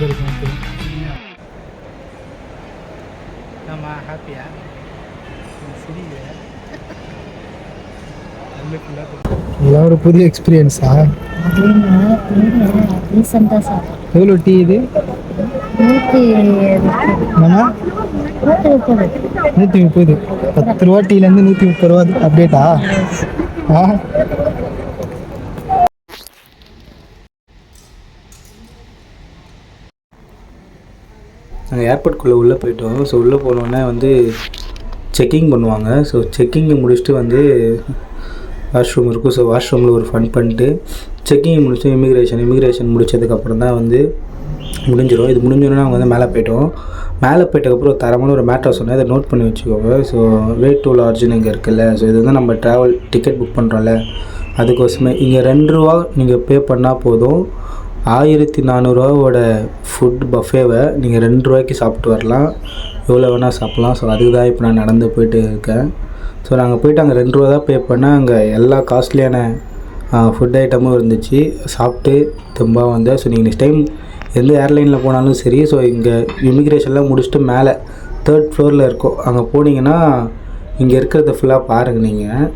வந்திருக்கோம் இப்போ நம்ம ஹாப்பியா இதெல்லாம் ஒரு புது எக்ஸ்பீரியன்ஸா எவ்வளோ டீ இது? நூற்றி முப்பது. பத்து ரூபா டீலேருந்து நூற்றி முப்பது ரூபா அப்டேட்டா ஆ? நாங்கள் ஏர்போர்ட்குள்ளே உள்ளே போயிட்டோம். ஸோ உள்ளே போனோன்னே வந்து செக்கிங் பண்ணுவாங்க. ஸோ செக்கிங்கை முடிச்சுட்டு வந்து வாஷ்ரூம் இருக்கும். ஸோ வாஷ்ரூமில் ஒரு ஃபன் பண்ணிட்டு செக்கிங் முடிச்சு இமிக்ரேஷன் இமிக்ரேஷன் முடிச்சதுக்கப்புறம் தான் வந்து முடிஞ்சிடும் இது முடிஞ்சோடனே அவங்க வந்து மேலே போயிட்டோம். மேலே போயிட்டதுக்கப்புறம் ஒரு தரமான ஒரு மேட்டர் சொன்னேன். அதை நோட் பண்ணி வச்சுக்கோங்க. ஸோ வே டூ லார்ஜ்னு இங்கே இருக்குல்ல. ஸோ இது வந்து நம்ம ட்ராவல் டிக்கெட் புக் பண்ணுறோம்ல அதுக்கோசமே இங்கே ரெண்டு ரூபா நீங்கள் பே பண்ணால் போதும். ஆயிரத்தி நானூறுரூவாவோட ஃபுட் பஃபேவை நீங்கள் ரெண்டு ரூபாய்க்கு சாப்பிட்டு வரலாம். எவ்வளோ வேணால் சாப்பிட்லாம். ஸோ அதுக்கு தான் இப்போ நான் நடந்து போயிட்டு இருக்கேன். ஸோ நாங்கள் போயிட்டு அங்கே ரெண்டு ரூபா தான் பே பண்ணால் அங்கே எல்லா காஸ்ட்லியான ஃபுட் ஐட்டமும் இருந்துச்சு. சாப்பிட்டு தெம்பா வந்தேன். ஸோ நீங்கள் நெக்ஸ்ட் டைம் எந்த ஏர்லைனில் போனாலும் சரி ஸோ இங்கே இமிக்ரேஷன்லாம் முடிச்சுட்டு மேலே தேர்ட் ஃப்ளோரில் இருக்கோம். அங்கே போனீங்கன்னா இங்கே இருக்கிறத ஃபுல்லாக பாருங்கள் நீங்கள்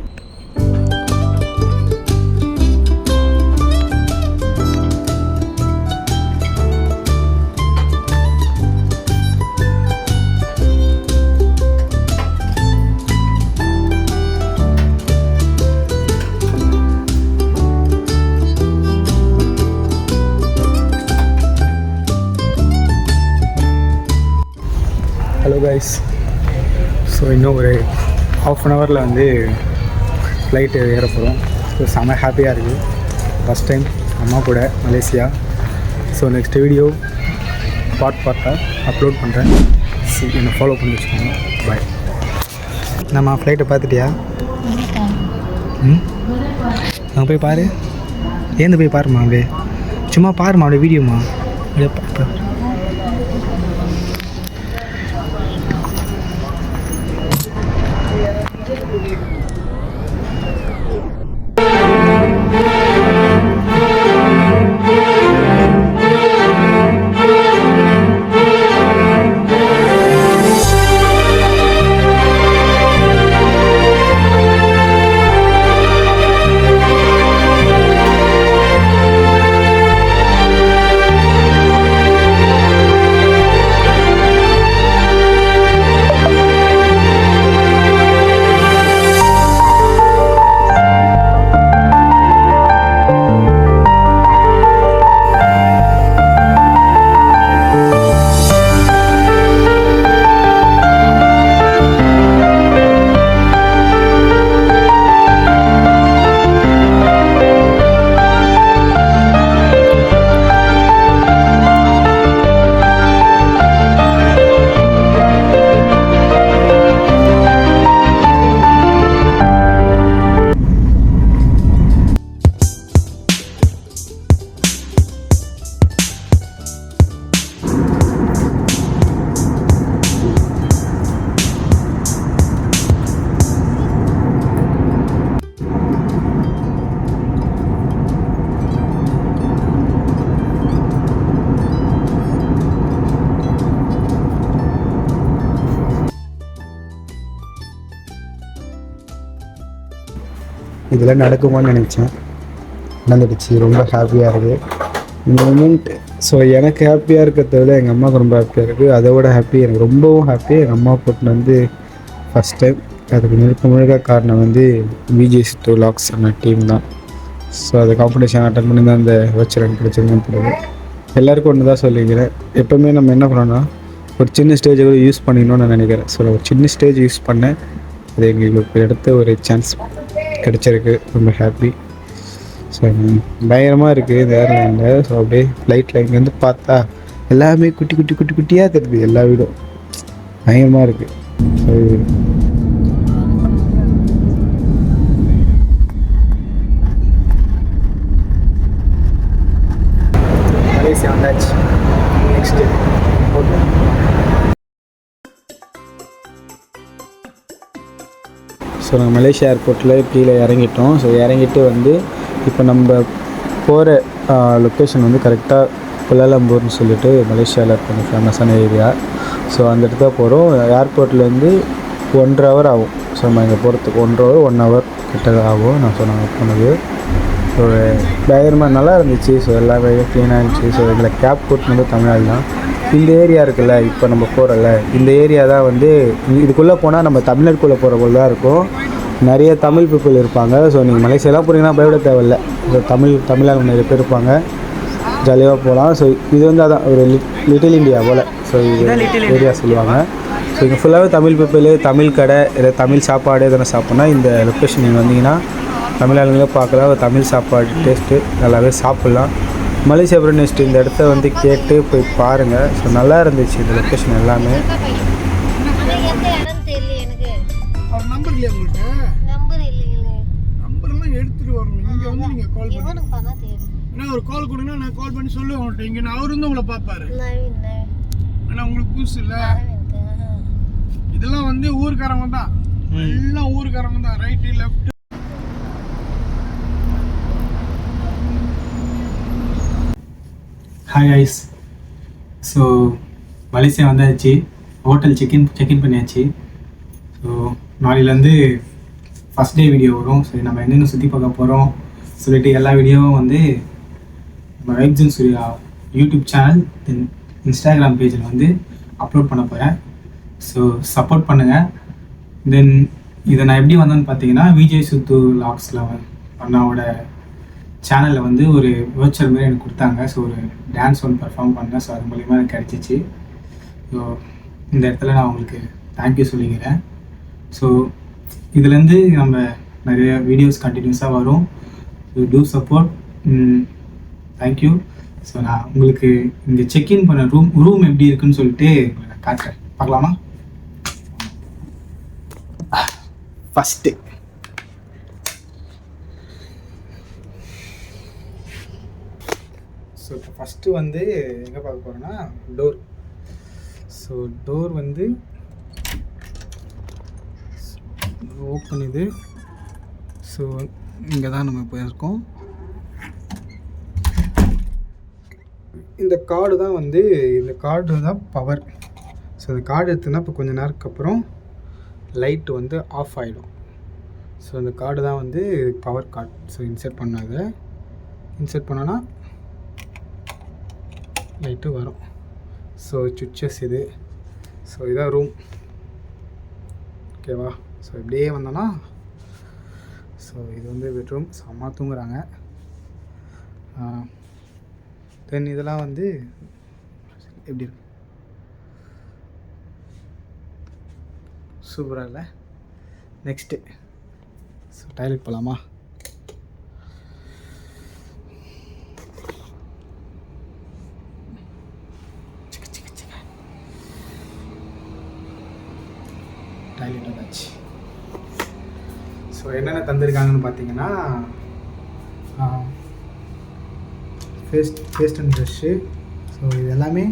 கைஸ் ஸோ இன்னும் ஒரு ஹாஃப் அன் ஹவரில் வந்து ஃப்ளைட்டு ஏற போகிறோம் ஸோ செம ஹாப்பியாக இருக்குது ஃபஸ்ட் டைம் அம்மா கூட Malaysia. So next video part பார்ட்டாக அப்லோட் பண்ணுறேன் சி என்னை ஃபாலோ பண்ணி வச்சுக்கோங்க. பாய் நம்ம ஃப்ளைட்டை பார்த்துட்டியா? ம்? அங்கே போய் பாரு. ஏந்து போய் பாருமா அப்படியே சும்மா பாருமா அப்படியே வீடியோமா அப்படியே இதெல்லாம் நடக்குமான்னு நினச்சேன். நடந்துடுச்சு. ரொம்ப ஹாப்பியாக இருக்குது இந்த மூமெண்ட் ஸோ எனக்கு ஹாப்பியாக இருக்கிறத விட எங்கள் அம்மாவுக்கு ரொம்ப ஹாப்பியாக இருக்குது அதை விட ஹாப்பி எனக்கு ரொம்பவும் ஹாப்பி எங்கள் அம்மா கூட்டின்னு வந்து ஃபஸ்ட் டைம் அதுக்கு முழுக்க முழுக்க காரணம் வந்து விஜிஎஸ் டூ லாக்ஸ் அந்த டீம் தான். ஸோ அது காம்படிஷன் அட்டன் பண்ணி தான் அந்த வச்சுரன் கிடச்சிருந்தேன் தெரியுது எல்லாருக்கும் ஒன்று தான் சொல்லிக்கிறேன். எப்போவுமே நம்ம என்ன பண்ணோன்னா ஒரு சின்ன ஸ்டேஜை கூட யூஸ் பண்ணிக்கணும்னு நான் நினைக்கிறேன். ஸோ ஒரு சின்ன ஸ்டேஜ் யூஸ் பண்ணேன். அது எங்களுக்கு எடுத்த ஒரு சான்ஸ் கிடச்சிருக்கு. ரொம்ப ஹாப்பி ஸோ பயங்கரமாக இருக்குது இந்த ஏர்லைனில் ஸோ அப்படியே ஃப்ளைட்டில் இங்கேருந்து பார்த்தா எல்லாமே குட்டி குட்டி குட்டி குட்டியாக தெரியுது எல்லா வீடும். பயங்கரமாக இருக்குது ஸோ மலேசியா வந்தாச்சு. நெக்ஸ்ட்டு ஓகே ஸோ நாங்கள் மலேசியா ஏர்போர்ட்டில் கீழே இறங்கிட்டோம். ஸோ இறங்கிட்டு வந்து இப்போ நம்ம போகிற லொக்கேஷன் வந்து கரெக்டாக புலாலம்பூர்னு சொல்லிட்டு மலேசியாவில் கொஞ்சம் ஃபேமஸான ஏரியா ஸோ அந்த இடத்துல போகிறோம் ஏர்போர்ட்லேருந்து ஒன்றரை ஹவர் ஆகும். ஸோ நம்ம இங்கே போகிறதுக்கு ஒன்றரை ஹவர் ஒன் ஹவர் கிட்ட ஆகும். நான் சொன்னாங்க போனது. ஸோ பயங்கரமாக நல்லா இருந்துச்சு. ஸோ எல்லாமே க்ளீனாக இருந்துச்சு. ஸோ இதில் கேப் கூட்டினது தமிழ்நாடு தான். இந்த ஏரியா இருக்குல்ல இப்போ நம்ம போகிறோம்ல இந்த ஏரியா தான் வந்து இதுக்குள்ளே போனால் நம்ம தமிழ்நாட்டுக்குள்ளே போகிற போல் தான் இருக்கும். நிறைய தமிழ் பீப்புள் இருப்பாங்க. ஸோ நீங்கள் மலேசியாலாம் போகிறீங்கன்னா பயப்பட தேவையில்ல. ஸோ தமிழ் தமிழால் நிறைய பேர் இருப்பாங்க. ஜாலியாக போகலாம். ஸோ இது வந்து அதான் ஒரு லிட்டில் இந்தியா போல். ஸோ இது ஏரியா சொல்லுவாங்க. ஸோ இங்கே ஃபுல்லாகவே தமிழ் பீப்புள் தமிழ் கடை இல்லை தமிழ் சாப்பாடு எதனா சாப்பிட்னா இந்த லொக்கேஷன் நீங்கள் வந்தீங்கன்னா தமிழ் ஆளுங்களே பார்க்கலாம் தமிழ் சாப்பாடு டேஸ்ட்டு நல்லாவே சாப்பிட்லாம். மலேசியா நெக்ஸ்ட் இந்த இடத்த வந்து கேட்டு போய் பாருங்கள் ஸோ நல்லா இருந்துச்சு இந்த லொக்கேஷன் எல்லாமே. ஆனால் ஒரு கால் கொடுங்கன்னா நான் கால் பண்ணி சொல்லுவேன் உங்கள்கிட்ட. இங்கே நான் அவர் வந்து உங்களை பார்ப்பாரு. ஏன்னா உங்களுக்கு புதுசு இல்லை. இதெல்லாம் வந்து ஊருக்காரங்க தான். எல்லாம் ஊருக்காரங்க தான். Right left hi ice so Malaysia வந்தாச்சு. Hotel check in check in பண்ணியாச்சு. ஸோ நாளையிலேருந்து ஃபஸ்ட் டே வீடியோ வரும். சரி நம்ம என்னென்ன சுற்றி பார்க்க போகிறோம் சொல்லிட்டு எல்லா வீடியோவும் வந்து நம்ம வைப்ஜன் Surya YouTube channel then Instagram பேஜில் வந்து அப்லோட் பண்ண போகிறேன் ஸோ சப்போர்ட் பண்ணுங்கள் தென் இதை நான் எப்படி வந்தேன்னு பார்த்தீங்கன்னா விஜய் சுத்து லாக்ஸில் அண்ணாவோட சேனலில் வந்து ஒரு வேர்ச்சுவல் மாதிரி எனக்கு கொடுத்தாங்க. ஸோ ஒரு டான்ஸ் ஒன்று பர்ஃபார்ம் பண்ணேன். ஸோ அது மூலிமா எனக்கு கிடச்சிச்சு. ஸோ இந்த இடத்துல நான் உங்களுக்கு தேங்க்யூ சொல்லிக்கிறேன். ஸோ இதுலேருந்து நம்ம நிறைய வீடியோஸ் கண்டினியூஸாக வரும். So to support thank you so நான் உங்களுக்கு இங்கே செக்இன் பண்ண ரூம் ரூம் எப்படி இருக்குன்னு சொல்லிட்டு உங்களை நான் காட்டுறேன். பார்க்கலாமா? ஃபஸ்ட்டு ஸோ இப்போ ஃபஸ்ட்டு வந்து எங்கே பார்க்க போகிறோன்னா டோர் ஸோ டோர் வந்து ஓப்பன் இது. ஸோ இங்கே தான் நம்ம போயிருக்கோம். இந்த கார்டு தான் வந்து இந்த கார்டு தான் பவர் ஸோ இந்த கார்டு எடுத்தோன்னா இப்போ கொஞ்ச நேரத்துக்கு அப்புறம் லைட்டு வந்து ஆஃப் ஆகிடும் ஸோ இந்த கார்டு தான் வந்து பவர் கார்டு ஸோ இன்சர்ட் பண்ணாத இன்சர்ட் பண்ணோன்னா லைட்டு வரும். ஸோ சுவிச்சஸ் இது. ஸோ இதான் ரூம் ஓகேவா ஸோ இப்படியே வந்தோன்னா ஸோ இது வந்து பெட்ரூம் செம்மா தூங்குறாங்க. தென் இதெல்லாம் வந்து எப்படி இருக்கு? சூப்பராக இல்லை? நெக்ஸ்ட்டு ஸோ டாய்லெட் போகலாமா டாய்லெட் வந்தாச்சு ஸோ என்னென்ன தந்திருக்காங்கன்னு பார்த்தீங்கன்னா paste paste and brush so இது எல்லாமே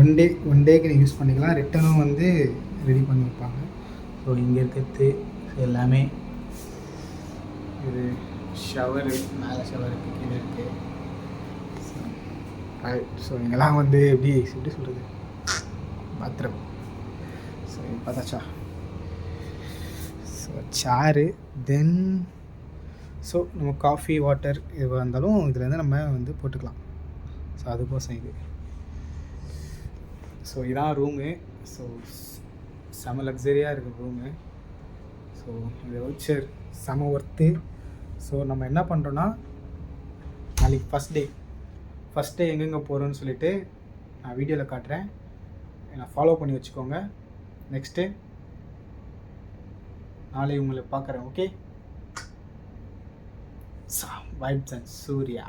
ஒன் டே ஒன் டேக்கு நீங்கள் யூஸ் பண்ணிக்கலாம். ரிட்டனும் வந்து ரெடி பண்ணி வைப்பாங்க ஸோ இங்கே இருக்கிறது எல்லாமே இது ஷவரு மேலே ஷவர் இருக்குது கீழே இருக்குது ஸோ இங்கெல்லாம் வந்து எப்படி எப்படி சொல்கிறது பாத்ரூம் ஸோ பார்த்தாச்சா? ஸோ சேரு தென் ஸோ நம்ம காஃபி வாட்டர் இது இருந்தாலும் இதுலேருந்து நம்ம வந்து போட்டுக்கலாம். ஸோ அதுக்கோசம் இது. ஸோ இதான் ரூமு ஸோ செம லக்ஸரியாக இருக்குது ரூமு ஸோ இந்த வவுச்சர் செம ஒர்த்து ஸோ நம்ம என்ன பண்ணுறோன்னா நாளைக்கு ஃபஸ்ட் டே ஃபஸ்ட் டே எங்கெங்கே போகிறோன்னு சொல்லிவிட்டு நான் வீடியோவில் காட்டுறேன். என்னை ஃபாலோ பண்ணி வச்சுக்கோங்க. நெக்ஸ்ட்டு நாளை உங்களை பார்க்குறேன் ஓகே வைப்ஸ் அண்ட் சூர்யா.